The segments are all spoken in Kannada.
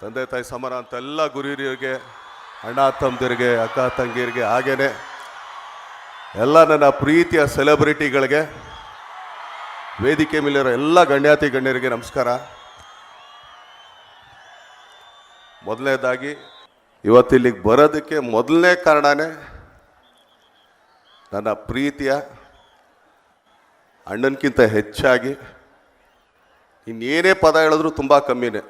ತಂದೆ ತಾಯಿ ಸಮರ ಅಂತ ಎಲ್ಲ ಗುರಿಯರಿಗೆ, ಅಣ್ಣ ತಮ್ಮದಿರಿಗೆ, ಅಕ್ಕ ತಂಗಿಯರಿಗೆ ಹಾಗೇನೆ ಎಲ್ಲ ನನ್ನ ಪ್ರೀತಿಯ ಸೆಲೆಬ್ರಿಟಿಗಳಿಗೆ, ವೇದಿಕೆ ಮೇಲಿರೋ ಎಲ್ಲ ಗಣ್ಯಾತಿ ಗಣ್ಯರಿಗೆ ನಮಸ್ಕಾರ. ಮೊದಲನೇದಾಗಿ ಇವತ್ತಿಲ್ಲಿಗೆ ಬರೋದಕ್ಕೆ ಮೊದಲನೇ ಕಾರಣನೇ ನನ್ನ ಪ್ರೀತಿಯ ಅಣ್ಣನಕ್ಕಿಂತ ಹೆಚ್ಚಾಗಿ ಇನ್ನೇನೇ ಪದ ಹೇಳಿದ್ರು ತುಂಬ ಕಮ್ಮಿನೇ.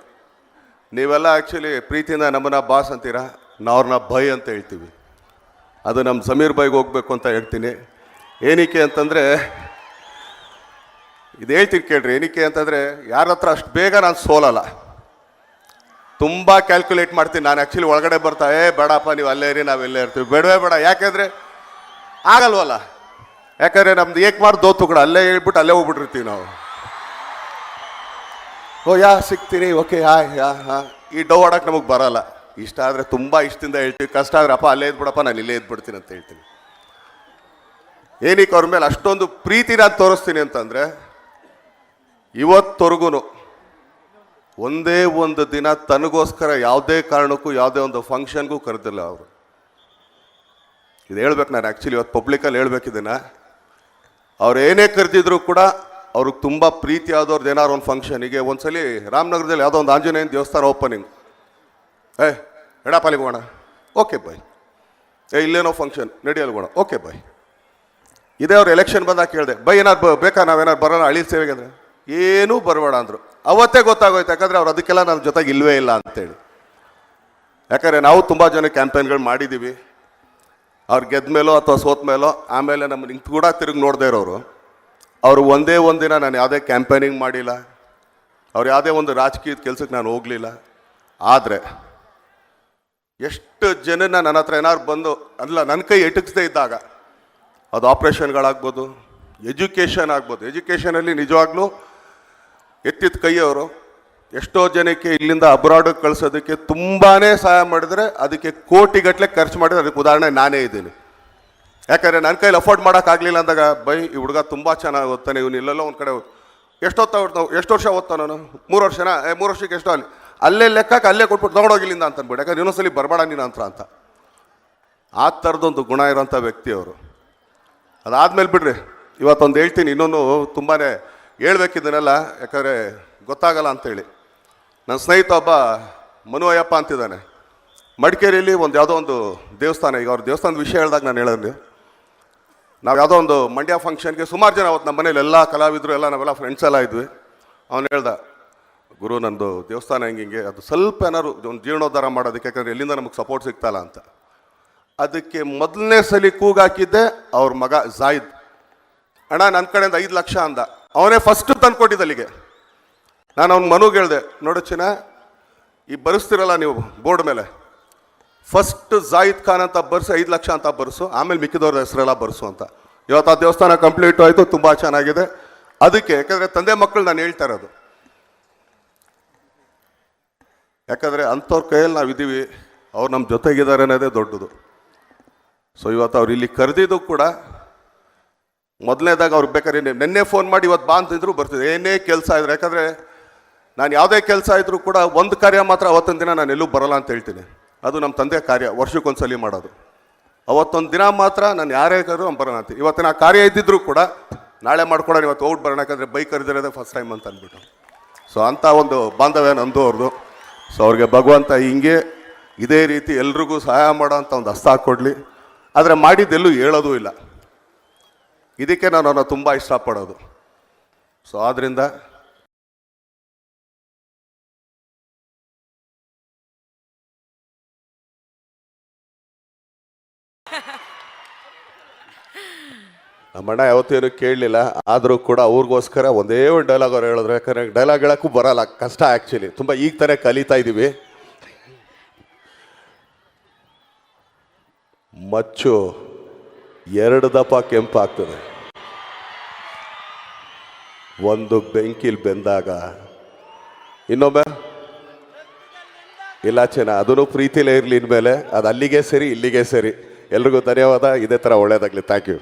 ನೀವೆಲ್ಲ ಆ್ಯಕ್ಚುಲಿ ಪ್ರೀತಿಯಿಂದ ನಮ್ಮನ್ನ ಬಾಸ್ ಅಂತೀರಾ? ನಾವ್ರನ್ನ ಬೈ ಅಂತ ಹೇಳ್ತೀವಿ. ಅದು ನಮ್ಮ ಸಮೀರ್ ಬೈಗೆ ಹೋಗ್ಬೇಕು ಅಂತ ಹೇಳ್ತೀನಿ. ಏನಕ್ಕೆ ಅಂತಂದರೆ, ಇದು ಹೇಳ್ತೀನಿ ಕೇಳ್ರಿ ಏನಕ್ಕೆ ಅಂತಂದರೆ ಯಾರ ಹತ್ರ ಅಷ್ಟು ಬೇಗ ನಾನು ಸೋಲಲ್ಲ. ತುಂಬ ಕ್ಯಾಲ್ಕುಲೇಟ್ ಮಾಡ್ತೀನಿ, ನಾನು ಆ್ಯಕ್ಚುಲಿ ಒಳಗಡೆ ಬರ್ತಾ, ಏ ಬೇಡಪ್ಪ, ನೀವು ಅಲ್ಲೇ ಇರಿ, ನಾವು ನಾವೆಲ್ಲೇ ಇರ್ತೀವಿ. ಬೇಡವೇ ಬೇಡ, ಯಾಕೆಂದರೆ ಆಗಲ್ವಲ್ಲ. ಯಾಕಂದರೆ ನಮ್ದು ಏಕ್ ಮಾಡಿ ದೋತು ಕೂಡ ಅಲ್ಲೇ ಹೇಳ್ಬಿಟ್ಟು ಅಲ್ಲೇ ಹೋಗ್ಬಿಟ್ಟಿರ್ತೀವಿ ನಾವು. ಓ, ಯಾ ಸಿಗ್ತೀರಿ ಓಕೆ ಯಾ ಯಾ ಹಾ. ಈ ಡವ್ ಆಡಕ್ಕೆ ನಮಗೆ ಬರಲ್ಲ. ಇಷ್ಟ ಆದರೆ ತುಂಬ ಇಷ್ಟದಿಂದ ಹೇಳ್ತೀವಿ. ಕಷ್ಟ ಆದರೆ, ಅಪ್ಪ, ಅಲ್ಲೇ ಇದ್ಬಿಡಪ್ಪ, ನಾನು ಇಲ್ಲೇ ಇದ್ಬಿಡ್ತೀನಿ ಅಂತ ಹೇಳ್ತೀನಿ. ಏನಕ್ಕೆ ಅವ್ರ ಮೇಲೆ ಅಷ್ಟೊಂದು ಪ್ರೀತಿ ನಾನು ತೋರಿಸ್ತೀನಿ ಅಂತಂದರೆ ಇವತ್ತವರೆಗೂ ಒಂದೇ ಒಂದು ದಿನ ತನಗೋಸ್ಕರ ಯಾವುದೇ ಕಾರಣಕ್ಕೂ, ಯಾವುದೇ ಒಂದು ಫಂಕ್ಷನ್ಗೂ ಕರೆದಿಲ್ಲ ಅವರು. ಇದು ಹೇಳ್ಬೇಕು ನಾನು. ಆ್ಯಕ್ಚುಲಿ ಇವತ್ತು ಪಬ್ಲಿಕಲ್ಲಿ ಹೇಳ್ಬೇಕಿದ್ದೀನ ಅವ್ರು ಏನೇ ಕರೆದಿದ್ರು ಕೂಡ ಅವ್ರಿಗೆ ತುಂಬ ಪ್ರೀತಿ ಆದವ್ರದ್ದು ಏನಾರು ಒಂದು ಫಂಕ್ಷನಿಗೆ ಒಂದ್ಸಲಿ ರಾಮನಗರದಲ್ಲಿ ಯಾವುದೋ ಒಂದು ಆಂಜನೇಯನ ದೇವಸ್ಥಾನ ಓಪನಿಂಗ್ ಏ ಎಡಪಾಲಿಗೆ ಹೋಗೋಣ. ಓಕೆ ಬಾಯ್ ಏ, ಇಲ್ಲೇನೋ ಫಂಕ್ಷನ್ ನಡೆಯಲ್ಲಿ ಹೋಗೋಣ. ಓಕೆ ಬಾಯ್ ಇದೇ ಅವ್ರು ಎಲೆಕ್ಷನ್ ಬಂದಾಗ ಕೇಳಿದೆ, ಬೈ ಏನಾದ್ರು ಬ- ಬೇಕಾ ನಾವೇನಾದ್ರು ಬರೋಣ ಹಳಿ ಸೇವೆಗೆ ಅಂದರೆ? ಏನೂ ಬರಬೇಡ ಅಂದರು. ಅವತ್ತೇ ಗೊತ್ತಾಗೋಯ್ತು, ಯಾಕಂದರೆ ಅವ್ರು ಅದಕ್ಕೆಲ್ಲ ನನ್ನ ಜೊತೆಗೆ ಇಲ್ಲವೇ ಇಲ್ಲ ಅಂತೇಳಿ. ಯಾಕಂದರೆ ನಾವು ತುಂಬ ಜನ ಕ್ಯಾಂಪೇನ್ಗಳು ಮಾಡಿದ್ದೀವಿ ಅವ್ರು ಗೆದ್ದ ಮೇಲೋ ಅಥವಾ ಸೋತ ಮೇಲೋ ಆಮೇಲೆ ನಮ್ಮ ನಿಂತು ಕೂಡ ತಿರುಗಿ ನೋಡದೇ ಇರೋರು. ಅವರು ಒಂದೇ ಒಂದಿನ ನಾನು ಯಾವುದೇ ಕ್ಯಾಂಪೇನಿಂಗ್ ಮಾಡಿಲ್ಲ. ಅವ್ರು ಯಾವುದೇ ಒಂದು ರಾಜಕೀಯದ ಕೆಲಸಕ್ಕೆ ನಾನು ಹೋಗಲಿಲ್ಲ. ಆದರೆ ಎಷ್ಟು ಜನನ ನನ್ನ ಹತ್ರ ಏನಾದ್ರು ಬಂದು, ಅಲ್ಲ ನನ್ನ ಕೈ ಎಟಕಿಸ್ದೇ ಇದ್ದಾಗ ಅದು ಆಪ್ರೇಷನ್ಗಳಾಗ್ಬೋದು, ಎಜುಕೇಷನ್ ಆಗ್ಬೋದು. ಎಜುಕೇಷನಲ್ಲಿ ನಿಜವಾಗ್ಲೂ ಎತ್ತಿದ ಕೈಯವರು ಎಷ್ಟೋ ಜನಕ್ಕೆ ಇಲ್ಲಿಂದ ಅಬ್ರಾಡಿಗೆ ಕಳಿಸೋದಕ್ಕೆ ತುಂಬಾ ಸಹಾಯ ಮಾಡಿದರೆ ಅದಕ್ಕೆ ಕೋಟಿಗಟ್ಟಲೆ ಖರ್ಚು ಮಾಡಿದರೆ ಅದಕ್ಕೆ ಉದಾಹರಣೆ ನಾನೇ ಇದ್ದೀನಿ. ಯಾಕಂದರೆ ನನ್ನ ಕೈಲಿ ಅಫೋರ್ಡ್ ಮಾಡೋಕ್ಕಾಗಲಿಲ್ಲ ಅಂದಾಗ, ಬೈ, ಈ ಹುಡುಗ ತುಂಬ ಚೆನ್ನಾಗಿ ಓದ್ತಾನೆ, ಇವನು ಇಲ್ಲೆಲ್ಲ ಒಂದು ಕಡೆ ಎಷ್ಟೊತ್ತ ಎಷ್ಟು ವರ್ಷ ಓದ್ತಾನೆ ನಾನು ಮೂರು ವರ್ಷನಾ? ಮೂರು ವರ್ಷಕ್ಕೆ ಎಷ್ಟೋ ಅಲ್ಲಿ? ಅಲ್ಲೇ ಲೆಕ್ಕಕ್ಕೆ ಅಲ್ಲೇ ಕೊಟ್ಬಿಟ್ಟು ತೊಗೊಂಡೋಗಿಲ್ಲಿಂದ ಅಂತ ಯಾಕಂದರೆ ಯಾಕಂದ್ರೆ ಇನ್ನೊಂದ್ಸಲಿ ಬರಬೇಡ ನೀನು ಅಂತ ಅಂತ. ಆ ಥರದೊಂದು ಗುಣ ಇರೋಂಥ ವ್ಯಕ್ತಿ ಅವರು. ಅದಾದಮೇಲೆ ಬಿಡ್ರಿ, ಇವತ್ತೊಂದು ಹೇಳ್ತೀನಿ, ಇನ್ನೊಂದು ತುಂಬಾ ಹೇಳ್ಬೇಕಿದ್ದನೆಲ್ಲ ಯಾಕಂದರೆ ಗೊತ್ತಾಗಲ್ಲ ಅಂತೇಳಿ. ನನ್ನ ಸ್ನೇಹಿತ ಒಬ್ಬ ಮನು ಅಯ್ಯಪ್ಪ ಅಂತಿದ್ದಾನೆ. ಮಡಿಕೇರಿಯಲ್ಲಿ ಒಂದು ಯಾವುದೋ ಒಂದು ದೇವಸ್ಥಾನ, ಈಗ ಅವ್ರ ದೇವಸ್ಥಾನದ ವಿಷಯ ಹೇಳಿದಾಗ ನಾನು ಹೇಳಿದ್ವಿ ನಾವು ಯಾವುದೋ ಒಂದು ಮಂಡ್ಯ ಫಂಕ್ಷನ್ಗೆ ಸುಮಾರು ಜನ ಅವತ್ತು ನಮ್ಮ ಮನೇಲಿ ಎಲ್ಲ ಕಲಾವಿದರು, ಎಲ್ಲ ನಾವೆಲ್ಲ ಫ್ರೆಂಡ್ಸ್ ಎಲ್ಲ ಇದ್ವಿ. ಅವನು ಹೇಳ್ದ, ಗುರು, ನಂದು ದೇವಸ್ಥಾನ ಹೆಂಗೆ ಹಿಂಗೆ, ಅದು ಸ್ವಲ್ಪ ಏನಾದ್ರು ಒಂದು ಜೀರ್ಣೋದ್ಧಾರ ಮಾಡೋದಕ್ಕೆ, ಯಾಕಂದರೆ ಎಲ್ಲಿಂದ ನಮಗೆ ಸಪೋರ್ಟ್ ಸಿಗ್ತಲ್ಲ ಅಂತ. ಅದಕ್ಕೆ ಮೊದಲನೇ ಸಲ ಕೂಗಾಕಿದ್ದೆ ಅವ್ರ ಮಗ ಜಾಯಿದ್ ಅಣ್ಣ ನನ್ನ ಕಡೆಯಿಂದ ಐದು ಲಕ್ಷ ಅಂದ. ಅವನೇ ಫಸ್ಟ್ ತಂದು ಅಲ್ಲಿಗೆ ನಾನು ಅವ್ನ ಮನುಗೆ ಹೇಳಿದೆ, ನೋಡೋ ಚಿನ್ನ, ಈ ಬರೆಸ್ತಿರಲ್ಲ ನೀವು ಬೋರ್ಡ್ ಮೇಲೆ ಫಸ್ಟ್ ಜಾಯಿದ್ ಖಾನ್ ಅಂತ ಬರ್ಸು, ಐದು ಲಕ್ಷ ಅಂತ ಬರ್ಸು, ಆಮೇಲೆ ಮಿಕ್ಕಿದವ್ರ ಹೆಸರೆಲ್ಲ ಬರ್ಸು ಅಂತ. ಇವತ್ತು ಆ ದೇವಸ್ಥಾನ ಕಂಪ್ಲೀಟ್ ಆಯಿತು, ತುಂಬ ಚೆನ್ನಾಗಿದೆ. ಅದಕ್ಕೆ, ಯಾಕಂದರೆ ತಂದೆ ಮಕ್ಕಳು ನಾನು ಹೇಳ್ತಾ ಇರೋದು. ಯಾಕಂದರೆ ಅಂಥವ್ರ ಕೈಯಲ್ಲಿ ನಾವು ಇದ್ದೀವಿ ಅವ್ರು ನಮ್ಮ ಜೊತೆಗಿದ್ದಾರೆ ಅನ್ನೋದೇ ದೊಡ್ಡದು. ಸೊ ಇವತ್ತು ಅವ್ರು ಇಲ್ಲಿ ಕರೆದಿದ್ದು ಕೂಡ, ಮೊದಲನೇದಾಗ ಅವ್ರಿಗೆ ಬೇಕಾದ್ರೆ ನಿನ್ನೆ ಫೋನ್ ಮಾಡಿ ಇವತ್ತು ಬಾ ಅಂತಿದ್ರು, ಬರ್ತಿದ್ರು. ಏನೇ ಕೆಲಸ ಇದ್ರೆ, ಯಾಕಂದರೆ ನಾನು ಯಾವುದೇ ಕೆಲಸ ಇದ್ದರೂ ಕೂಡ ಒಂದು ಕಾರ್ಯ ಮಾತ್ರ ಅವತ್ತಿನ ದಿನ ನಾನು ಎಲ್ಲೂ ಬರಲ್ಲ ಅಂತ ಹೇಳ್ತೀನಿ. ಅದು ನಮ್ಮ ತಂದೆ ಕಾರ್ಯ, ವರ್ಷಕ್ಕೊಂದ್ಸಲಿ ಮಾಡೋದು. ಅವತ್ತೊಂದು ದಿನ ಮಾತ್ರ ನಾನು ಯಾರೇ ಕರೆದ್ರು ಅವ್ನು ಬರೋಣ ಅಂತ ಇವತ್ತಿನ ಆ ಕಾರ್ಯ ಇದ್ದಿದ್ರು ಕೂಡ ನಾಳೆ ಮಾಡ್ಕೊಡೋಣ, ಇವತ್ತು ಔಟ್ ಬರೋಣ, ಯಾಕಂದರೆ ಬೈಕ್ ಕರೆದಿರೋದೇ ಫಸ್ಟ್ ಟೈಮ್ ಅಂತ ಅಂದ್ಬಿಟ್ಟು. ಸೊ ಅಂಥ ಒಂದು ಬಾಂಧವ್ಯ ನಂದು ಅವ್ರದ್ದು ಸೊ ಅವ್ರಿಗೆ ಭಗವಂತ ಹಿಂಗೆ ಇದೇ ರೀತಿ ಎಲ್ರಿಗೂ ಸಹಾಯ ಮಾಡೋ ಅಂತ ಒಂದು ಹಸ್ತ ಹಾಕ್ಕೊಡ್ಲಿ. ಆದರೆ ಮಾಡಿದ್ದೆಲ್ಲೂ ಹೇಳೋದೂ ಇಲ್ಲ. ಇದಕ್ಕೆ ನಾನು ಅವನ್ನ ತುಂಬ ಇಷ್ಟಪಡೋದು. ಸೊ ಆದ್ದರಿಂದ ನಮ್ಮಣ್ಣ ಯಾವತ್ತೇನು ಕೇಳಲಿಲ್ಲ, ಆದರೂ ಕೂಡ ಅವ್ರಿಗೋಸ್ಕರ ಒಂದೇ ಒಂದು ಡೈಲಾಗ್ ಅವ್ರು ಹೇಳಿದ್ರು. ಯಾಕಂದರೆ ಡೈಲಾಗ್ ಹೇಳೋಕ್ಕೂ ಬರಲ್ಲ, ಕಷ್ಟ ಆ್ಯಕ್ಚುಲಿ ತುಂಬ ಈಗ ತಾನೇ ಕಲಿತಾ ಇದ್ದೀವಿ ಮಚ್ಚು ಎರಡು ದಪ್ಪ ಕೆಂಪಾಗ್ತದೆ. ಒಂದು ಬೆಂಕಿಲ್ ಬೆಂದಾಗ ಇನ್ನೊಮ್ಮೆ ಇಲ್ಲ ಚೆನ್ನ ಅದನ್ನು ಪ್ರೀತಿಲೇ ಇರಲಿ ಇನ್ಮೇಲೆ, ಅದು ಅಲ್ಲಿಗೆ ಸರಿ ಇಲ್ಲಿಗೆ ಸರಿ. ಎಲ್ರಿಗೂ ಧನ್ಯವಾದ. ಇದೇ ಥರ ಒಳ್ಳೆಯದಾಗಲಿ ಥ್ಯಾಂಕ್ ಯು